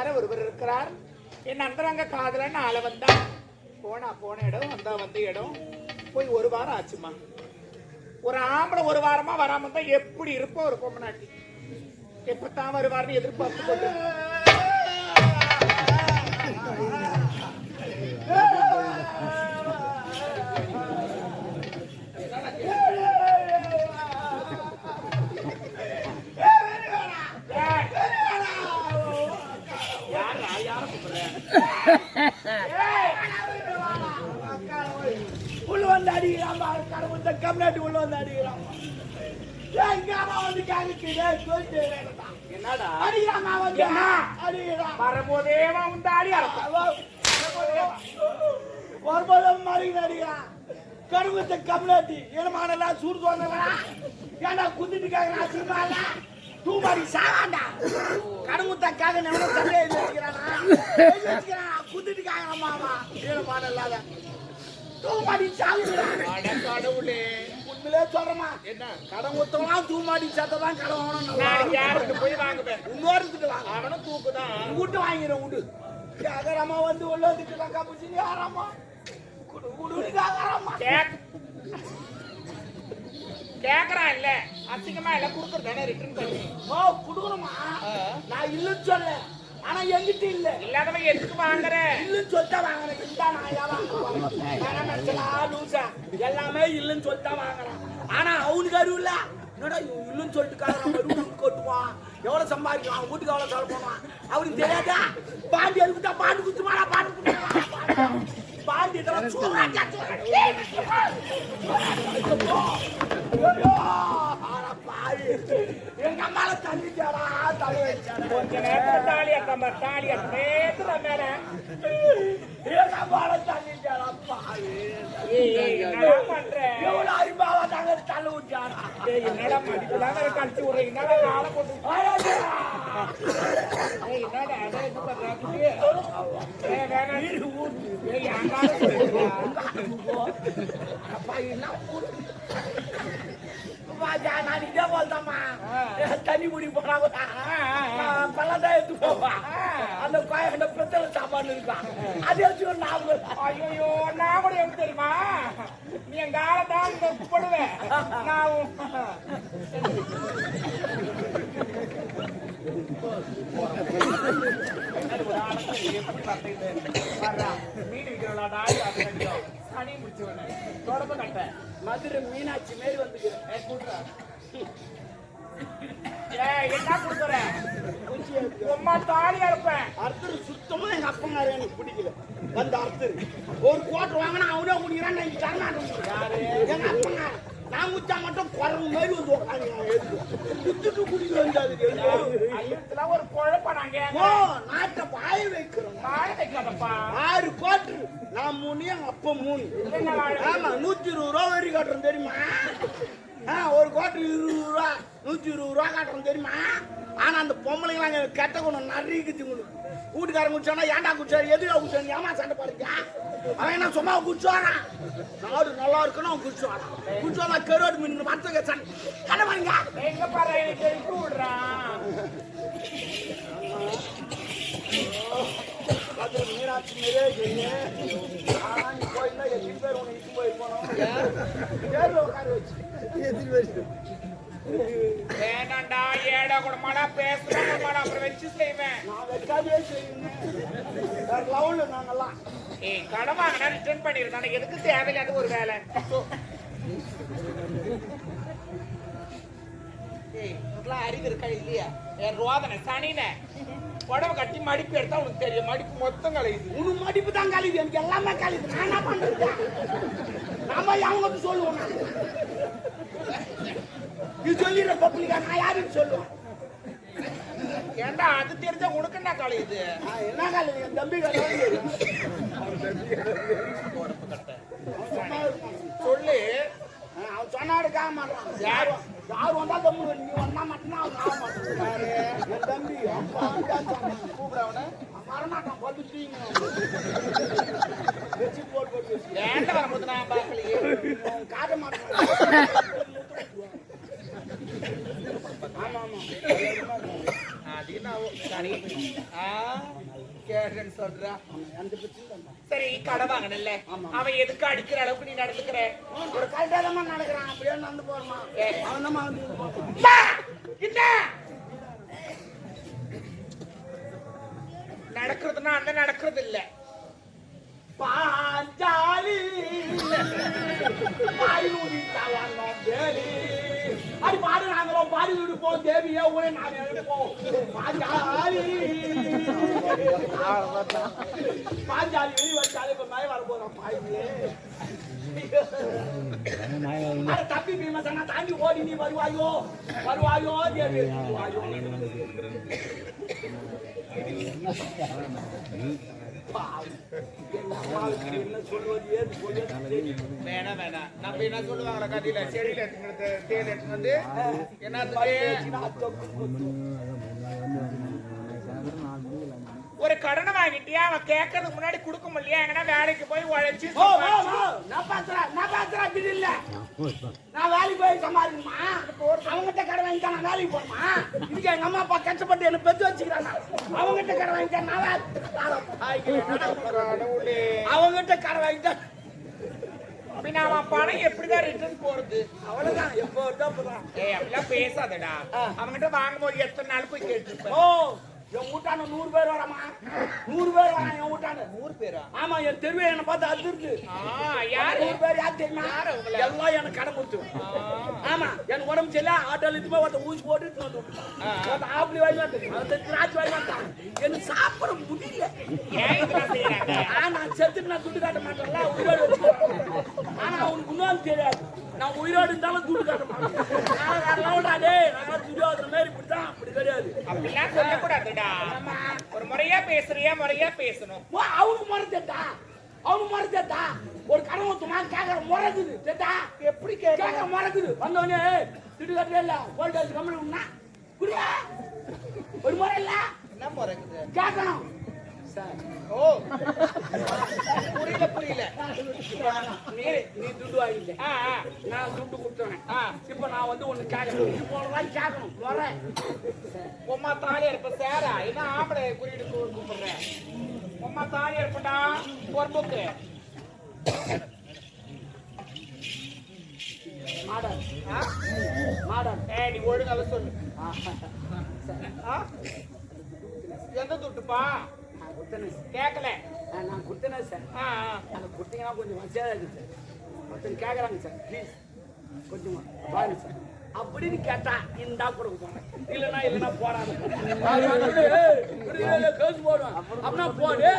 அருமையான ஒருவர் இருக்கிறார். என் அந்தரங்க காதலன்னு ஆள வந்தா? போனா போன இடம் வந்தா வந்த இடம். போய் ஒரு வாரம் ஆச்சுமா? ஒரு ஆம்பளை ஒரு வாரமா வராம இருந்தா எப்படி இருப்போம் ஒரு பொம்மநாட்டி எப்பத்தான் வருவார்னு எதிர்பார்த்து கொண்டு வந்து அடிக்கிறாமா கடவுள் கம்நாட்டு உள்ள வந்து அடிக்கிறாமா எங்க வந்து கேக்குது என்னடா அடிக்கிறான் வந்து என்ன? அடிக்கிறான் வரபோதேவா உண்டாடி அறப்பா வரும்போதும் மாறி அடிக்கிறான் கருவத்தை கம்நாட்டி இடமானலாம் சூடு தோணலா ஏன்டா குந்திட்டு கேக்குறான் தூ மாதிரி சாவாண்டா கருமுத்தக்காக நம்ம சண்டையை வச்சுக்கிறானா வச்சுக்கிறானா குந்திட்டு கேக்குறான் மாமா. இடமான இல்லாத தூமாடி கடவுளே உண்மையிலே சொல்றமா என்ன? கடன் தூமாடி சத்ததான் கடன் வாங்கணும். நாளைக்கு யாருக்கு போய் வாங்குவேன்? இன்னொருத்துட்டு வாங்க. அவனும் தூக்குதான். விட்டு வாங்கிடும் விடு கேக்குறாமா வந்து உள்ள வந்துட்டு காப்பிச்சு யாராமா குடு குடு கேக்குறாமா கேக். கேக்குறான் இல்ல. அசிங்கமா எல்லாம் கொடுக்குறது தானே ரிட்டர்ன் பண்ணி. ஓ குடுக்கணுமா நான் இல்லைன்னு சொல்ல ஆனா என்கிட்ட இல்ல. இல்லாதவன் எதுக்கு வாங்குற? இல்லைன்னு சொல்லிட்டா வாங்குறேன். இந்த நான் ஏன் லூசா. எல்லாமே இல்லைன்னு சொல்லிட்டா வாங்குறேன். ஆனா அவனுக்கு அறிவு இல்ல. என்னடா இல்லைன்னு சொல்லிட்டு வீட்டுக்கு கொட்டுவான். எவ்வளவு சம்பாதிக்கும் அவன் வீட்டுக்கு எவ்வளவு செலவு பண்ணுவான்? அவனுக்கு தெரியாதா? பாண்டி எதுக்குட்டா பாண்டு குத்துமாடா பாண்டு குத்துமாடா பாண்டி இதெல்லாம் சூறாட்டியா ஐயோ ஆனா பாவி எங்க அம்மால தள்ளிச்சாடா தலை வச்சாடா கொஞ்ச நேரத்துல தாலி அக்கம்ப தாலி நேத்துல மேல என்னடா கழிச்சு என்னடா காலை போட்டு என்னடா பண்ற குட்டி? ஏய், வேணாம். ஏய், என் காலை போடுடா. அப்பா என்ன வாஜா நான் இதே போல்தாம்மா தண்ணி குடி போனா கூட எடுத்து போவா அந்த கோயண்ட பித்தளை சாப்பாடு இருக்கான் அது எடுத்து ஒரு ஐயோ நான் கூட எப்படி தெரியுமா? நீ என் காலை தான் போடுவேன் நான் சனி முடிச்சவனே. தொடப்ப கட்டை. மதுரை மீனாட்சி மாரி வந்துக்கிறேன் கூட்டுறா. என்ன கொடுக்குற? உம்மா தாலியா இருப்பேன் அர்த்தர் சுத்தமா எங்க அப்பங்காரு எனக்கு பிடிக்கல. அந்த அர்த்தர் ஒரு கோட்டர் வாங்கினா அவனே குடிக்கிறான் நான் தரமாட்டேன் எங்க அப்பங்காரு? நான் குச்சா மட்டும் குறவு மாதிரி வந்து உட்காந்து குத்துட்டு குடிக்க வந்தாது ஒரு குழப்பம் நாங்க. நாட்டை வாய வைக்கிறோம். வாழ வைக்காதப்பா ஆறு கோட்டர் நான் மூணு எங்க அப்பா மூணு. ஆமா நூத்தி இருபது ரூபா வரி கட்டுறோம் தெரியுமா? ஆ ஒரு கோட்டர் இருபது ரூபா நூத்தி இருபது ரூபா கட்டுறோம் தெரியுமா? ஆனா அந்த பொம்பளைங்க அங்க கெட்ட குணம் நிறைய உங்களுக்கு வீட்டுக்காரன் குடிச்சானா ஏன்டா குடிச்சாரு? எதுக்கா குடிச்சாரு? ஏமா சண்டை பாருங்க அவன் என்ன சும்மா குடிச்சுவானா? நாடு நல்லா இருக்குன்னு அவன் குடிச்சுவானா? குடிச்சுவானா கருவாடு மீன் மரத்துக்கு சண்டை சண்டை பாருங்க எங்க பாரு எனக்கு விடுறான் அது மீனாட்சி நிறைய இருக்குது. ஆனா நீ பேர் போய் போனோம் அப்புறம் வச்சு செய்வேன். நான் வைக்காதே செய்யுங்க வேற லெவல்ல ஏய் கடன் வாங்கினா ரிட்டர்ன் பண்ணிருந்தா எதுக்கு தேவையில்லாத ஒரு வேலை? ஏய் உனக்குலாம் அறிவு இருக்கா இல்லையா? ரோதனை சனின? புடவை கட்டி மடிப்பு எடுத்தா உனக்கு தெரியும். மடிப்பு மொத்தம் கலையுது. உனக்கு மடிப்பு தான் கழிவு எனக்கு எல்லாமே கழிவு நான் என்ன பண்றது? நாம அவங்க சொல்லுவோம். நீ சொல்லிடுற பப்ளிக்கா? நான் யாருன்னு சொல்லுவேன். ஏன்டா அது தெரிஞ்சா உனக்கு என்ன கலையுது? என்ன கழிவு என் தம்பி சொல்லு. அவன் சொன்னாடு காக மாட்டான். யார் யார் வந்தா தம்பி நீ வந்தா மட்டும்தான் அவன் ஆக மாட்டான் என் தம்பி அப்பா கூப்பிட அவனை வரமாட்டான் பதுட்டீங்க வச்சு போட்டு போட்டு. ஏன்டா வரும்போது நான் பார்க்கலையே காட்ட மாட்டான் ஆமா ஆமா அது என்ன சரி ஆ கேட்டேன்னு சொல்றா. அந்த பிரச்சனை தான்டா. சரி கடை வாங்கினல்ல. அவன் எதுக்கு அடிக்கிற அளவுக்கு நீ நடந்துக்கிற? ஒரு தான் நடக்கிறான். அப்படியே நடந்து போறமா. அவன் தான் வந்து நடக்கிறதுனா அந்த நடக்கிறது இல்ல பாஞ்சாலி பாயூரி தவணோ தேவி அடி பாடு நாங்களும் பாடி விடுப்போம் தேவியே உரை நாங்க எடுப்போம் பாஞ்சாலி பாஞ்சாலி வெளியே வச்சாலே இப்ப மழை வர போறோம் பாயுமே தம்பி பீமசனா தாண்டி ஓடி நீ வருவாயோ வருவாயோ தேவி வருவாயோ என்ன சொல்வது வேணாம் வேணாம். நம்ம என்ன சொல்லுவாங்க கதையில? செடியில தேன் வந்து ஒரு கடனை வாங்கிட்டியா அவன் கேட்கறதுக்கு முன்னாடி கொடுக்க முடியலையா எங்கன்னா வேலைக்கு போய் உழைச்சு நான் பேசுறேன், நான் பேசுறேன், இது இல்ல. நான் வேலைக்கு போய் சம்பாதிக்கணுமா? அவங்கிட்ட கடன் வாங்கிட்டா நான் வேலைக்கு போகணுமா? இதுக்கு எங்க அம்மா அப்பா கஷ்டப்பட்டு என்னை பெத்து வச்சுக்கிறாங்க. அவங்கிட்ட கடன் வாங்கிட்டா நான் அவங்கிட்ட கடன் வாங்கிட்டா அவன் பணம் எப்படிதான் ரிட்டர்ன் போறது அவ்வளவுதான் எப்போ. ஏய் அப்படிலாம் பேசாதடா அவன்கிட்ட வாங்கும்போது எத்தனை நாள் போய் கேட்டுருப்பேன் ஓ என் வீட்டாண்ட நூறு பேர் வராமா? நூறு பேர் என் வீட்டாண்ட நூறு பேரா? ஆமா என் தெருவே என்னை பார்த்து அதிர்ந்து. யாரு? நூறு பேர் யார் தெரியுமா? எல்லாம் எனக்கு கடன் கொடுத்து ஆமா எனக்கு உடம்பு சரியில்ல. ஆட்டோல இதுமே ஒருத்த ஊசி போட்டு. ஒருத்த ஆப்பிளி வாங்கி ஒருத்த திராட்சை வாங்கி வந்தான். எனக்கு சாப்பிட முடியல. நான் செத்துட்டு நான் துட்டு காட்ட மாட்டேன்ல உயிரோடு வச்சுக்கிறேன் ஆனா அவனுக்கு இன்னும் தெரியாது. நான் உயிரோடு இருந்தாலும் துட்டு காட்ட மாட்டேன். நான் வரலாம்டா டேய் நான் துரியோதன மாதிரி இப்படித்தான். அப்படி கிடையாது. அப்படிலாம் ஒரு முறையா பேசுறியா முறையா பேசணும். அவனுக்கு மறந்துட்டா அவனுக்கு மறந்துட்டா ஒரு கடன் ஊத்துமா கேட்கற முறக்குது. கேட்டா எப்படி கேட்கற? முறக்குது. வந்தவனே திட்டு கட்டவே இல்ல. வோல்டேஜ் கம்மி உண்ணா புரியா ஒரு முறை இல்ல? என்ன முறைக்குது? கேட்கணும். ஓ புரியல புரியல நீ நீ துட்டு வாங்கிட்ட ஆ, நான் துண்டு கொடுத்தவனே ஆ இப்ப நான் வந்து ஒண்ணு கேட்கணும் இப்போ ஒரு கேட்கணும் முறை உம்மா தாலியா இருப்ப சேரா என்ன ஆம்பளை குறியீடு கூப்பிடுறேன் உம்மா தாலியா இருப்படா பொறுப்புக்கு மாடல் ஆ? ஏ நீ ஒழுங்கால சொல்லு ஆ? எந்த துட்டுப்பா நான் கொடுத்தனே கேட்கல நான் கொடுத்தனே சார் கொடுத்தீங்கன்னா கொஞ்சம் வசதியாக இருக்கு சார். ஒருத்தர் கேட்குறாங்க சார் ப்ளீஸ் கொஞ்சம் பாருங்க சார். அப்படின்னு கேட்டா இந்தா கொடுக்க போனேன் இல்லைன்னா இல்லைன்னா போறாங்க கேஸ் போடுவேன் அப்படின்னா போடு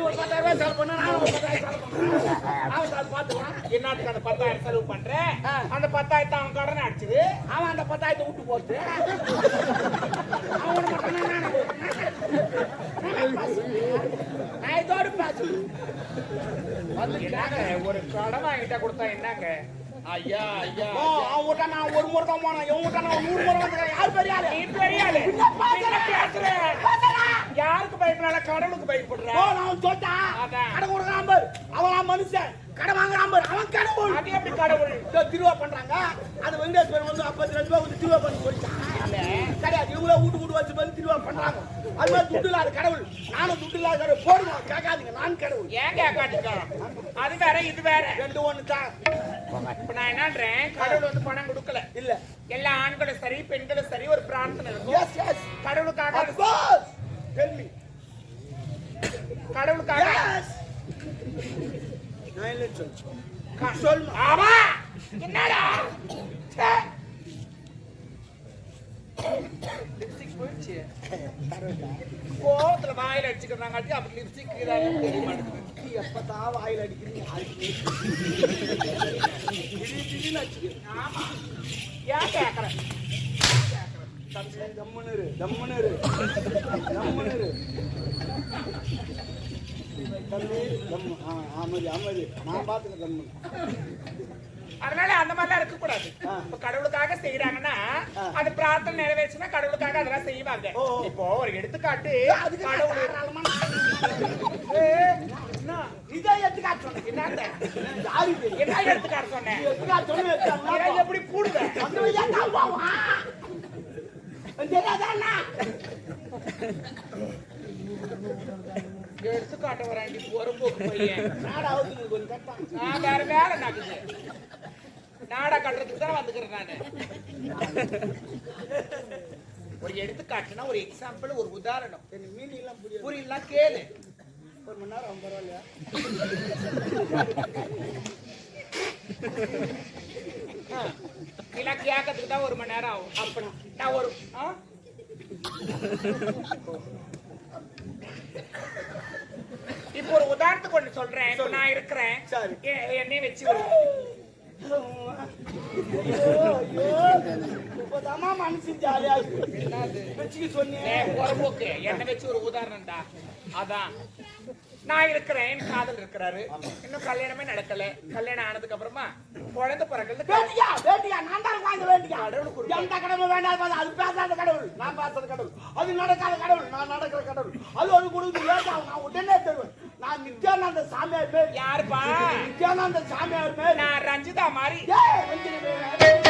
ஒரு பத்தாயிரம் செலவு பண்ண நான் அவன் சார் பார்த்துக்கலாம் என்னத்துக்கு அந்த பத்தாயிரம் செலவு பண்ற? ஆ. அந்த பத்தாயிரத்தை அவன் கடன் அடிச்சது. அவன் அந்த பத்தாயிரத்தை விட்டு போட்டு அவனை மட்டும் நான் நானே பேசுவேன். நான் இதோடு ஒரு கடன் வாங்கிட்டா கொடுத்தா என்னங்க ஐயா ஐயா விட்டா நான் ஒரு முறை தான் போனேன் விட்டா நான் நூறு முறை வந்துக்கிறேன் யார் பெரிய ஆளு நீ பெரிய ஆளு என்ன பேசுற? என்ன பேசுற? யாருக்கு பயப்படாத கடவுளுக்கு பயப்படுற ஓ, நான் சொல்லிட்டேன். அவன் மனுஷன். கடை வாங்குறான் பாரு. அவன் கடவுள். அது எப்படி கடவுள் இதோ திருவா பண்றாங்க. அது வெங்கடேஸ்வரன் வந்து 52 ரூபாய் கொடுத்து திருவா பண்ணி போயிட்டான். கிடையாது. இவங்களே வீட்டு வீட்டு வச்சு பண்ணி திருவா பண்றாங்க. அது மாதிரி துட்டு இல்லாத கடவுள். நானும் துட்டு இல்லாத கடவுள். போடுங்க, கேட்காதீங்க. நான் கடவுள். ஏன் கேட்காட்டுக்கா அது வேற இது வேற ரெண்டு ஒண்ணு தான். இப்ப நான் என்னன்றேன் கடவுள் வந்து பணம் கொடுக்கல இல்ல. எல்லா ஆண்களும் சரி பெண்களும் சரி ஒரு பிரார்த்தனை இருக்கும் சொல் ஆமா. என்னடா? ச்சே. கோவத்துல வாயில அடிச்சுக்கிறாங்க அப்படி லிப்ஸ்டிக் தெரிய மாட்டேங்குது எப்பதான் வாயில அடிக்கிறீங்க? ஆமா. ஏன் கேக்குறேன் தம்பி, தம்முன்னு தம்முன்னு இரு. தம்பி, தம்மு. ஆ, அமைதி, அமைதி. நான் பாத்துக்கிறேன் தம்முன்னு. அதனால அந்த மாதிரிலாம் இருக்க கூடாது. இப்ப கடவுளுக்காக செய்யறாங்கன்னா. அது பிரார்த்தனை நிறைவேச்சுன்னா கடவுளுக்காக அதெல்லாம் செய்வாங்க. இப்போ ஒரு எடுத்துக்காட்டு கடவுள் தாராளமா நான் ஏய், என்ன? இதை எடுத்துக்காட்டு சொன்னேன். இது? என்ன எடுத்துக்காட்டு சொன்னேன் எப்படி கூடுவேன். தெரியாதா? எடுத்து காட்ட வராண்டி பொறுப்போக்கு பையன். நாடா அவுத்துங்க கொஞ்சம் நான் வேற வேலை நடக்குது நாடா கட்டுறதுக்கு தான் வந்துக்கிறேன் நானு. ஒரு எடுத்துக்காட்டுனா ஒரு எக்ஸாம்பிள் ஒரு உதாரணம். எனக்கு மீனிங் எல்லாம் புரியாது புரியல கேளு. ஒரு மணி நேரம் பரவாயில்லையா? ஆ. இதெல்லாம் கேட்கறதுக்கு தான் ஒரு மணி நேரம் ஆகும். அப்பனா. நான் ஒரு ஆ? ஒரு உதாரணத்துக்கு ஒண்ணு சொல்றேன். இப்போ நான் இருக்கிறேன். சரி. எ- என்னைய வச்சு மனசு ஜாலியா வச்சுக்க சொன்னேன். என்னை வச்சு ஒரு உதாரணம்டா. அதான். நான் இருக்கிறேன். என் காதல் இருக்கிறாரு. இன்னும் கல்யாணமே நடக்கல. கல்யாணம் ஆனதுக்கு அப்புறமா குழந்தை பிறகுறது வேண்டியா? வேண்டியா? நான் தான் வாங்க வேண்டியா? எந்த கடவுள் வேண்டாம். பாரு, அது பேசாத கடவுள். நான் பேசாத கடவுள். அது நடக்காத கடவுள். நான் நடக்கிற கடவுள். அது ஒரு வேண்டாம் நான் உடனே தருவேன். நான் நித்யானந்த சாமியார் பேர் யாருப்பா? நித்யானந்த சாமியார் பேர் நான் ரஞ்சிதா மாதிரி. ஏய்.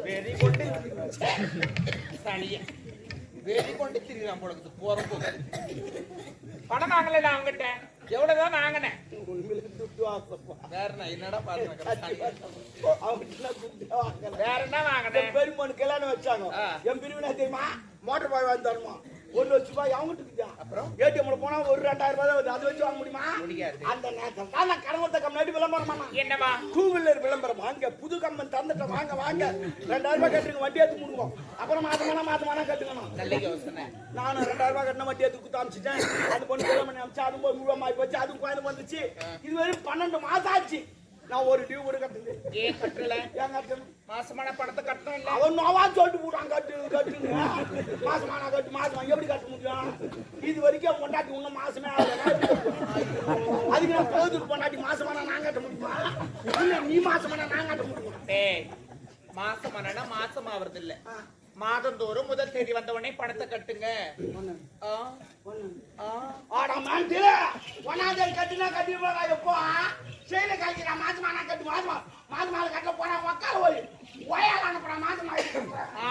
வெறி கொண்டு சனிய வெறி கொண்டு பொழுது போறப்போ. பணம் வாங்கல அவங்கிட்ட. எவ்வளவுதான் வாங்கினேன். வேற என்ன வாங்கினேன் பெரியம்மனு கல்யாணம் வச்சாங்க. என் பிரிவினா தெரியுமா? மோட்டர் பாய் வாங்கி ஒரு லட்ச ரூபாய் அவங்ககிட்ட இருக்குதா? அப்புறம்? ஏடிஎம்ல போனா ஒரு ரெண்டாயிரம் ரூபாய் தான் வருது. அதை வச்சு வாங்க முடியுமா. அந்த நேரத்தில் தான் நான் கடவுத்த கம்பெனி விளம்பரமா என்னவா டூ வீலர் விளம்பரம் வாங்க புது கம்பெனி தந்துட்டோம் வாங்க வாங்க. ரெண்டாயிரம் ரூபாய் கட்டுங்க வண்டி எடுத்து முடுவோம். அப்புறம் மாதமானா மாதமானா கட்டுக்கணும் நானும் ரெண்டாயிரம் ரூபாய் கட்டின வண்டி எடுத்து குத்து அமிச்சிட்டேன். அந்த பொண்ணு கிளம்பி அமிச்சு அதுவும் போய் முழுவா மாறி போச்சு அதுவும் கோயில் வந்துச்சு இது வரையும் பன்னெண்டு மாசம் ஆச்சு. நான் ஒரு டியூ கூட கட்டுது ஏன் கட்டல? ஏன் கட்டணும் மாசமான பணத்தை கட்டணும் இல்ல? அவன் நோவா சொல்லிட்டு போட்டான் கட்டு கட்டுங்க. மாசமான கட்டு மாசமா எப்படி கட்ட முடியும்? இது வரைக்கும் பொண்டாட்டி இன்னும் மாசமே அதுக்கு நான் போதுக்கு பொண்டாட்டி மாசமானா நான் கட்ட முடியுமா? இல்ல நீ மாசமானா நான் கட்ட முடியுமா? டேய் மாசமானா மாசம் ஆவறது இல்ல மாதந்தோறும் முதல் தேதி வந்த உடனே பணத்தை கட்டுங்க. மாண்டு ஒன்னாவது கட்டினா கட்டி போறா எப்போ செயல கழிக்கிறா மாசமானா கட்டு மாசமா மாசமால கட்ட போனா உக்கார போய் ஒயால அனுப்புறா மாசமா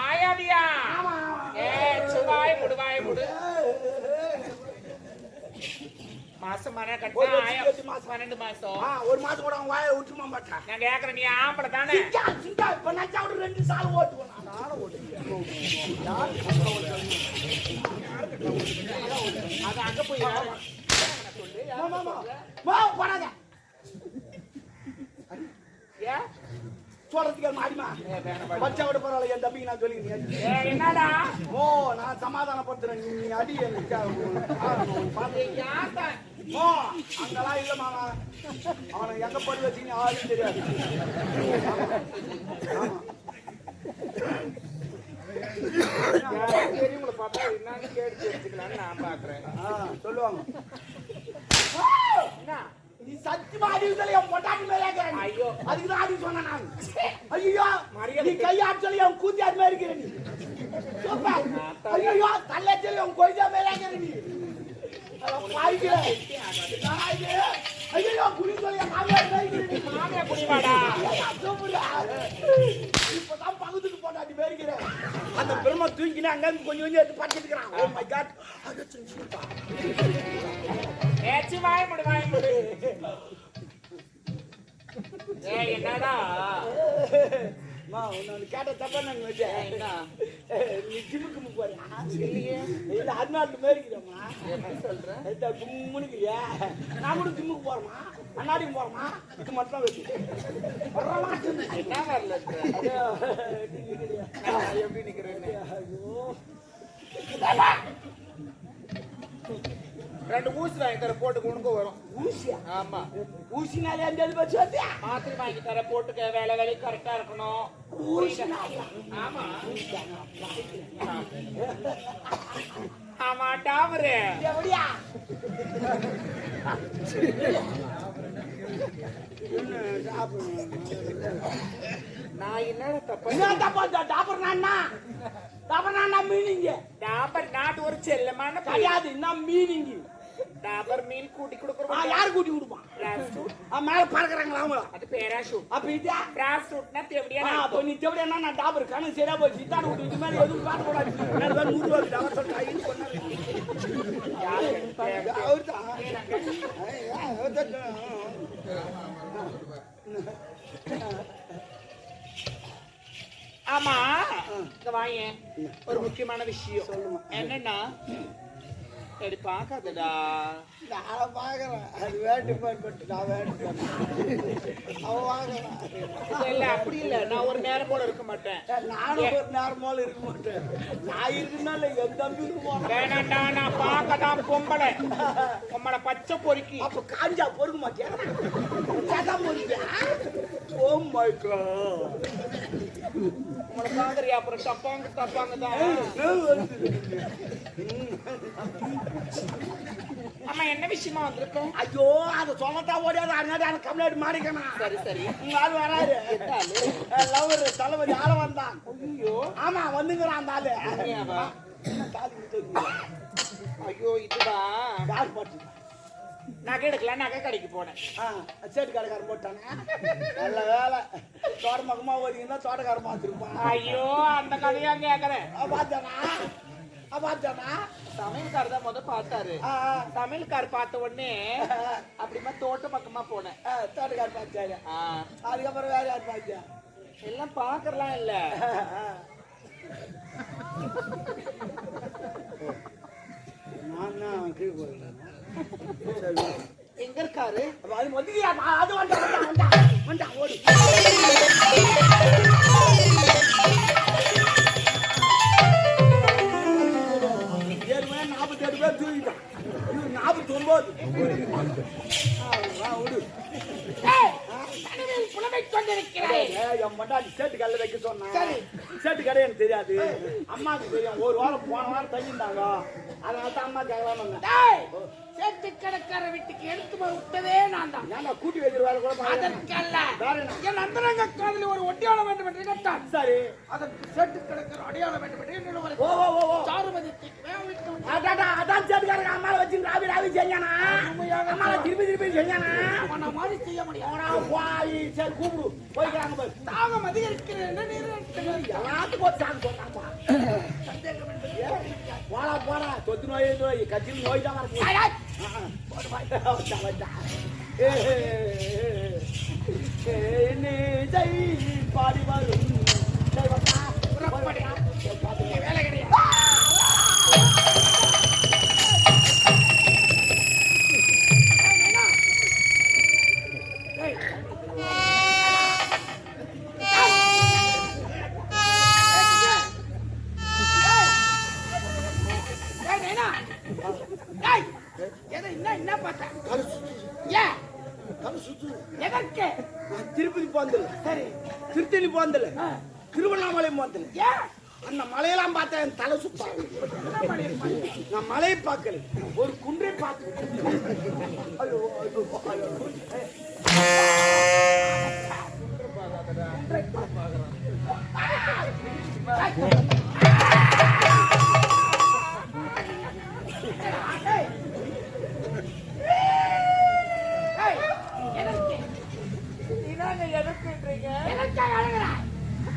ஆயாவியா? ஆமா ஏ சுவாய் முடுவாய் முடு. மாசமான கட்டினா ஆயா மாசம். பன்னெண்டு மாசம். ஒரு மாசம் கூட வாயை விட்டுமா மாட்டான் நான் கேக்குறேன் நீ ஆம்பளை தானே? விட்டு ரெண்டு சால் ஓட்டுவேன் அது அங்க போய். ஏன்? சொல்றதுக்கு என்ன அடிமா ஏ, வேணாம், வேணாம். பச்சை விட பரவாயில்ல என் தம்பிக்கு நான் சொல்லி ஏ, என்னடா ஓ நான் சமாதானப்படுத்துறேன் நீ அடி எனக்கு ஓ அங்கெல்லாம் இல்ல மாமா. அவனை எங்க படி வச்சீங்க ஆளும் தெரியாது. பெரியவங்கள பார்த்தா என்னன்னு கேட்டு தெரிஞ்சுக்கலாம்னு நான் பாக்குறேன். ஆ, சொல்லுவாங்க. என்ன? நீ சத்தியமா அடிக்கல என் பொட்டாட்டி மேலே இருக்கிறேன் ஐயோ. அதுக்கு தான் அடி சொன்னேன் நான். ஐயோ நீ நீ சூப்பர். ஐயோ தள்ளாச்சல என் கொய்யா மேலே இருக்கிற நீ. அதெல்லாம் பாய்க்கல. நான் இது, ஐயோ புளி சொல்லி என் மாமியார் மேலே இருக்கிற நீ? இப்பதான் பகுதிக்கு போட்டாட்டி மேய்க்கிறேன். அந்த பெருமை தூக்கினு அங்க கொஞ்சம் கொஞ்சம் எடுத்து படுத்துட்டு இருக்கிறான். Oh my God. ஐயோ, ஏச்சி முடி வாய் முடி ஏய் என்னடா அம்மா, உன்னை கேட்ட தப்பா நான் வச்சேன். நீ ஜிம்முக்கு போறியா? இல்ல, அருணாட்டு மேய்க்கிறேம்மா. எப்படி சொல்ற லைட்டா கும்முன்னு இருக்கிறியா? நான் கூட ஜிம்முக்கு போறேம்மா. அண்ணாடிக்கு போறேம்மா. இது மட்டும் வச்சு. வர மாட்டேங்குது. என்ன வரல எப்படி? நான் எப்படி நிக்கிறேன்னு ஐயோ. ரெண்டு ஊசி வாங்கி தர போட்டு உனக்கு வரும் ஊசியா? ஆமா ஊசினாலே அந்த இது வச்சு வந்தியா? மாத்திரை வாங்கி தர போட்டுக்க வேலை வேலை கரெக்டா இருக்கணும்? ஆமா ஆமா டாமரு எப்படியா? நான் தப்பா என்ன தப்பா இந்த டாபர் நான்னா? டாபர் நான்னா meaning? டாபர் நாட்டு ஒரு செல்லமான. கிடையாது, என்ன meaning? டாபர் மீன் கூட்டி ஆ, கொடுக்குறோம் யார் கூட்டி கொடுப்பான் பிராஸ்டூட் மேல பறக்குறாங்களா அவங்கள அது பேராஷூட் அப்ப இதா பிராஸ்டூட்னா தேவடியா ஆ, அப்ப நீ தேவடி என்ன நான் டாபர் கணக்கு சரியா போச்சு. இத்தாடு விட்டு இது மேல எதுவும் காட்ட கூடாது. நான் வேற நூறு ரூபாய்க்கு டாபர் சொல்லிட்டு ஐந்து சொன்னாரு அவர்தான். ஐயா, அவர்தான். ஆமா இந்த வாயேன். ஒரு முக்கியமான விஷயம். என்னன்னா சரி பார்க்காதடா. நான் பார்க்கறேன். அது வேட்டு பட்டு நான் வேட்டு அவன் வாங்குறான். இல்ல, அப்படி இல்ல. நான் ஒரு நேரம் போல இருக்க மாட்டேன். நானும் ஒரு நேரமால இருக்க மாட்டேன். நான் இருக்குனால என் தம்பி இருக்குமா வேணாண்டா நான் பார்க்கதான் பொம்பளை. பொம்பளை பச்சை பொறுக்கி. அப்ப காஞ்சா பொறுக்க மாட்டியா? சாதா பொறுக்கியா? ஓ மை காட் உங்களை பாக்குறியா அப்புறம் தப்பாங்க தப்பாங்க தான் ஆமா என்ன விஷயமா வந்திருக்கோம்? ஐயோ அதை சொல்லத்தான் ஓடியாது அதனால எனக்கு கம்ப்ளைண்ட் மாறிக்கணும் சரி சரி. உங்க ஆள் வராரு. லவர் தளபதி ஆள வந்தான். ஐயோ. ஆமா வந்துங்கிறான் அந்த ஆளு? ஐயோ இதுதான் யார் பாட்டு? நகை எடுக்கலாம் நகை கடைக்கு போனேன். ஆ சேட்டு கடைக்காரன் போட்டானே. நல்ல வேலை. தோட்டமக்கமா ஓடிங்கன்னா தோட்டக்காரன் பார்த்துருப்பான். ஐயோ அந்த கதையா கேக்குறேன். பார்த்தானா? பார்த்தானா சமையல்கார் தான் முத பார்த்தாரு. சமையல்கார் பார்த்த உடனே அப்படிமா தோட்ட பக்கமா போனேன். ஆ, தோட்டக்காரன் பார்த்தாரு. அதுக்கப்புறம் வேற யார் பார்த்தா? எல்லாம் பாக்கறலாம் இல்ல. நான் தான் கீழே எங்க இருக்காரு? அது அது வந்தா அம்மாவுக்கு தெரியும். ஒரு வாரம் போன வாரம் தங்கியிருந்தாங்க. அதனால தான் அம்மா கேட்கலான்னு டேய், சேட்டு கடைக்கார வீட்டுக்கு எடுத்து போய் விட்டதே நான் தான். ஏன்னா கூட்டி வைக்கிற வேலை கூட. அதற்கல்ல? என் அந்தரங்க ஒரு ஒட்டியாளம் வேண்டும் என்று கேட்டான். சரி. அதற்கு சேட்டு கடைக்கார அடையாளம் வேண்டும் என்று என்னோட ஓ ஓ ஓ சாருமதி அதான் சேட்டுக்காரங்க அம்மாவை வச்சு ராவி ராவி செஞ்சானா அம்மாவை திருப்பி திருப்பி செஞ்சானா அவனை மாதிரி செய்ய அவனா போய் சரி கூப்பிடு. போய்க்கிறாங்க பாரு தாகம் அதிகரிக்கிறது எல்லாத்துக்கும் ஒரு சாக்கு சொன்னாப்பா சந்தேகம் போடா போடா. தொத்து நோய் நோய். கட்சியில் நோய் தான். போடு, வரும். வேலை கிடையாது.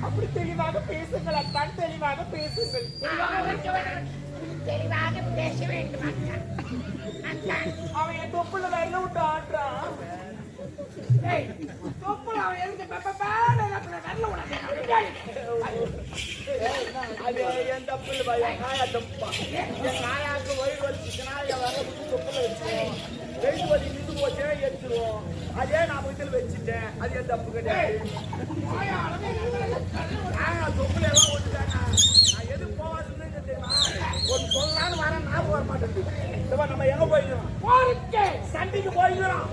அப்படி தெளிவாக பேசுங்கள் அத்தான் தெளிவாக பேசுங்கள் தெளிவாக வேண்டும். பேச வேண்டும் அவன் என் தொப்புல வெள்ள விட்டான் ஆடுறான் ஏய், தொப்புல அவன் எழுந்து பெப்ப பேன்னு இருக்கிற வெள்ள உனக்கு அப்படியே. அது என் தப்பு இல்லை பையன் நாயா தப்புப்பா என் நாயாக்கு வயிறு வலிச்சுச்சு நாயை வர தொப்புல வச்சுருவோம் வெயிட் வலி நின்று போச்சுன்னா எடுத்துருவோம் அதே நான் வீட்டில் வச்சுட்டேன் அது என் தப்பு கிடையாது வாயா, தொப்புல எல்லாம் விட்டுட்டாங்க நான் எது போவாதுன்னு தெரியுமா ஒரு சொல்லலான்னு வரேன் ஞாபகம் வர மாட்டேங்குது இப்ப நம்ம எங்க போயிருக்கிறோம் சண்டைக்கு போயிருக்கிறோம்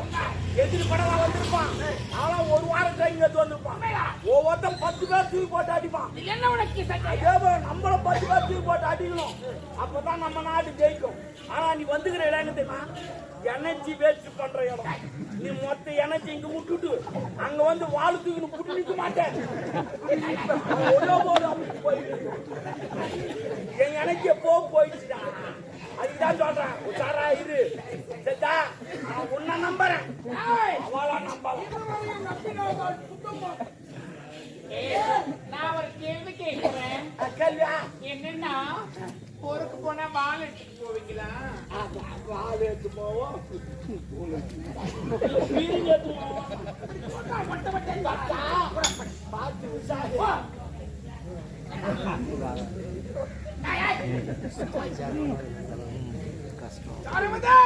எதிரி வந்திருப்பான். அவன் ஒரு வாரம் கைங்க வந்துருப்பான் ஒவ்வொருத்தன் பத்து பேர் தூக்கி போட்டு அடிப்பான். என்ன உனக்கு? அதே போல பத்து போட்டு அடிக்கணும். அப்பதான் நம்ம நாடு ஜெயிக்கும். ஆனா நீ வந்துக்கிற இடம் என்ன தெரியுமா? எனர்ஜி வேஸ்ட் பண்ற இடம். நீ மொத்த எனர்ஜி இங்க விட்டுட்டு அங்க வந்து வாழ் தூக்கி புட்டு நிக்க மாட்டேன். என் எனர்ஜி எப்போ போயிடுச்சுடா. அதுதான் சொல்றேன் உஷாரா இரு. சரி நான் உன்னை நம்புறேன். அவளா நம்பலாம் இதுவரையும் நம்பினவர்கள் சுத்தமா. ஏய், நான் ஒரு கேள்வி கேட்கிறேன் அஹ், கேள்வியா என்னன்னா ஊருக்கு போனா எடுத்துட்டு போவீங்களா வாழை எடுத்து போவோம் பார்த்தா விசாரி சாருமதே